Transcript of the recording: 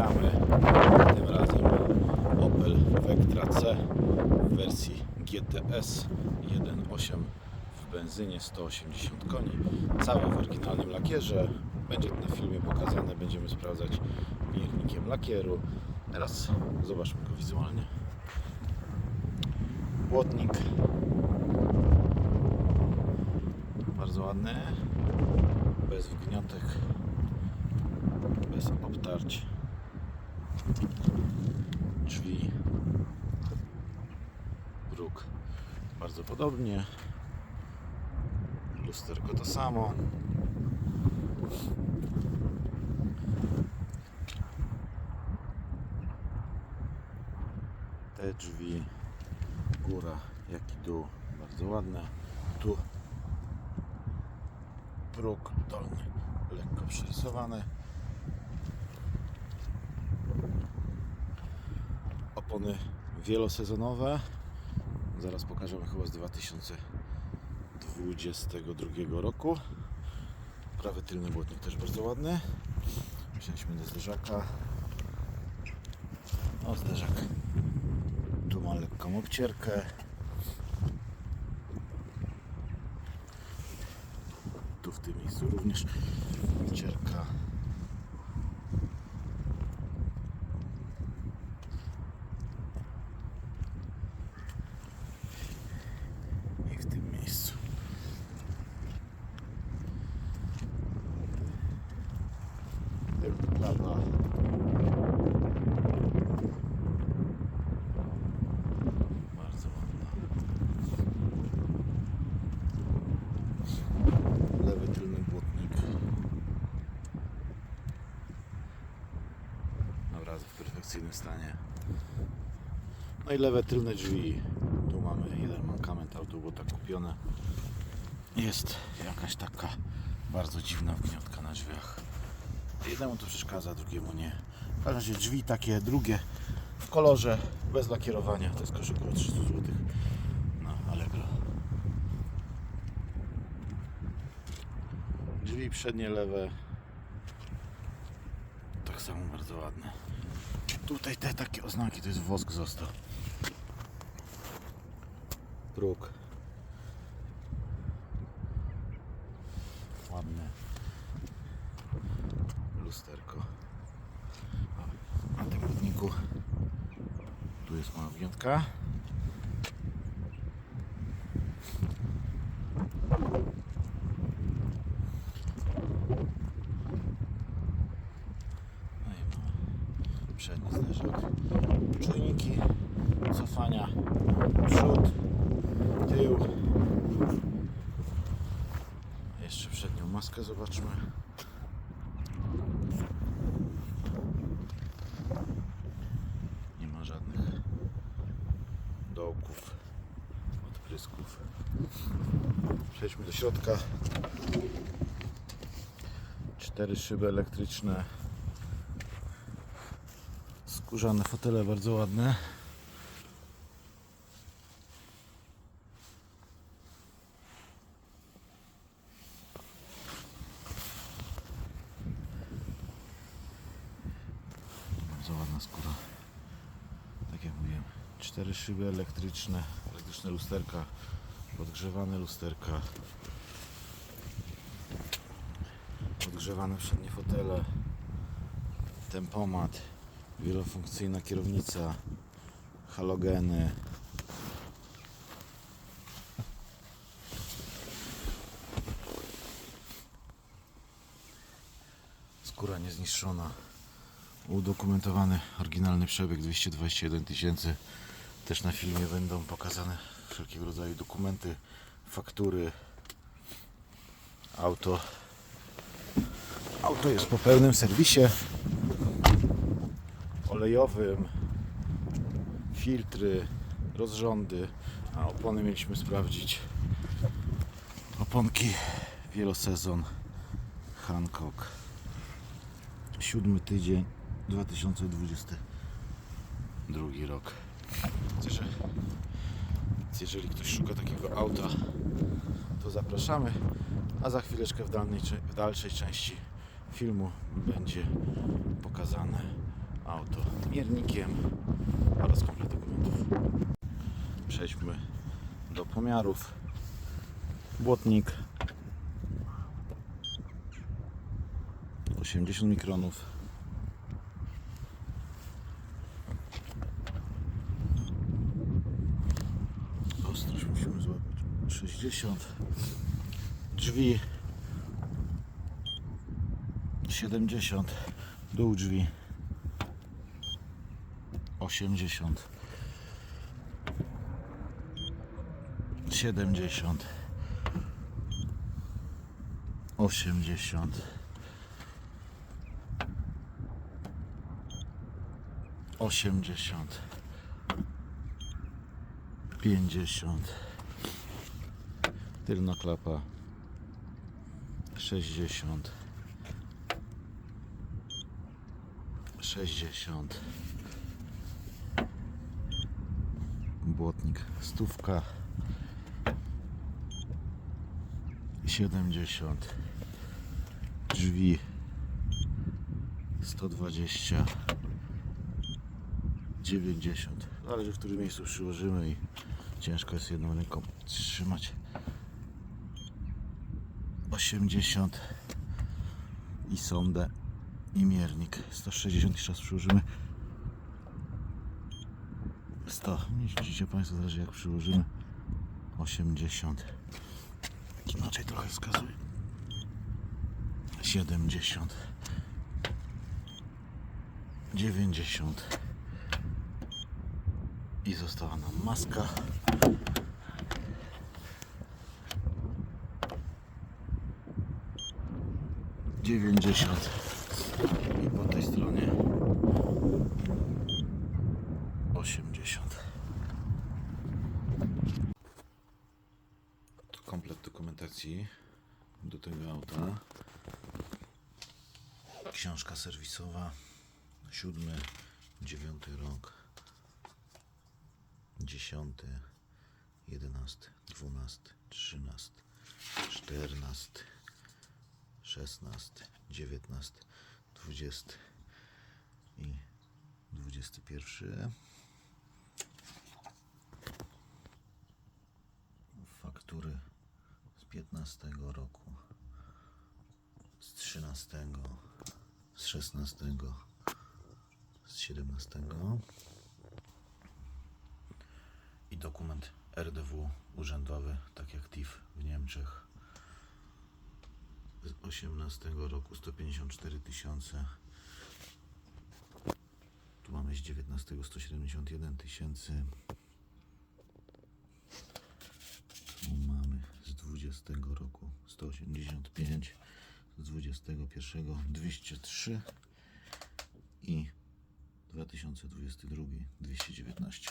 ścigamy tym razem Opel Vectra C w wersji GTS 1.8 w benzynie 180 koni. Cały w oryginalnym lakierze. Będzie na filmie pokazane. Będziemy sprawdzać miernikiem lakieru. Teraz zobaczmy go wizualnie. Błotnik. Bardzo ładny. Bez wgniotek bez obtarć drzwi. Bruk bardzo podobnie. Lusterko to samo. Te drzwi. Góra jak i dół. Bardzo ładne. Tu. Próg dolny. Lekko przerysowany opony wielosezonowe. Zaraz pokażemy chyba z 2022 roku. Prawy tylny błotnik też bardzo ładny. Wzięliśmy do zderzaka. O zderzak. Tu ma lekką obcierkę. Tu w tym miejscu również obcierka i w tym miejscu Tył, prawa bardzo ładna lewy tylny błotnik naprawdę w perfekcyjnym stanie no i lewe tylne drzwi. Tu mamy jeden mankament auto było tak kupione. Jest jakaś taka bardzo dziwna wgniotka na drzwiach. Jednemu to przeszkadza, drugiemu nie. W każdym razie drzwi takie drugie w kolorze bez lakierowania. To jest koszyk około 300 zł no Allegro. Drzwi przednie lewe. Tak samo bardzo ładne. Tutaj te takie oznaki to jest wosk został. Próg. Ładne. Lusterko. O, Na tym chodniku tu jest mała wgiętka. No przedni zderzak. Czujniki cofania, przód, Jeszcze przednią maskę zobaczmy. Nie ma żadnych dołków, odprysków. Przejdźmy do środka. Cztery szyby elektryczne. Skórzane fotele bardzo ładne. Skóra. Tak jak mówiłem, cztery szyby elektryczne, elektryczne lusterka, podgrzewane lusterka, podgrzewane przednie fotele, tempomat, wielofunkcyjna kierownica, halogeny. Skóra niezniszczona. Udokumentowany oryginalny przebieg 221 tysięcy. Też na filmie będą pokazane wszelkiego rodzaju dokumenty, faktury. Auto. Auto jest po pełnym serwisie olejowym, filtry, rozrządy, a opony mieliśmy sprawdzić. Oponki wielosezon Hancock. Siódmy tydzień 2022 rok. Także, jeżeli ktoś szuka takiego auta, to zapraszamy. A za chwileczkę w, dalnej, w dalszej części filmu będzie pokazane auto miernikiem oraz komplet dokumentów. Przejdźmy do pomiarów. Błotnik 80 mikronów. 60. Drzwi 70. Dół drzwi 80. 70. 80. 80. 50. Tylna klapa. 60. 60. Błotnik stówka. 70 drzwi. 120 90 zależy w którym miejscu przyłożymy i ciężko jest jedną ręką trzymać 80 i sondę i miernik. 160 jeszcze raz przyłożymy. 100 widzicie Państwo zależy jak przyłożymy. 80 inaczej trochę wskazuje. 70 90 i została nam maska dziewięćdziesiąt. I po tej stronie osiemdziesiąt. To komplet dokumentacji do tego auta. Książka serwisowa. Siódmy, dziewiąty rok. Dziesiąty, jedenasty, dwunasty, trzynasty, czternasty, szesnasty, dziewiętnasty, dwudziesty i dwudziesty pierwszy. Faktury z piętnastego roku, z trzynastego, z szesnastego, z siedemnastego i dokument RDW urzędowy, tak jak TIF w Niemczech z 18 roku 154 tysiące. Tu mamy z 19 171 tysięcy. Tu mamy z 20 roku 185, z 21 203 i 2022 219.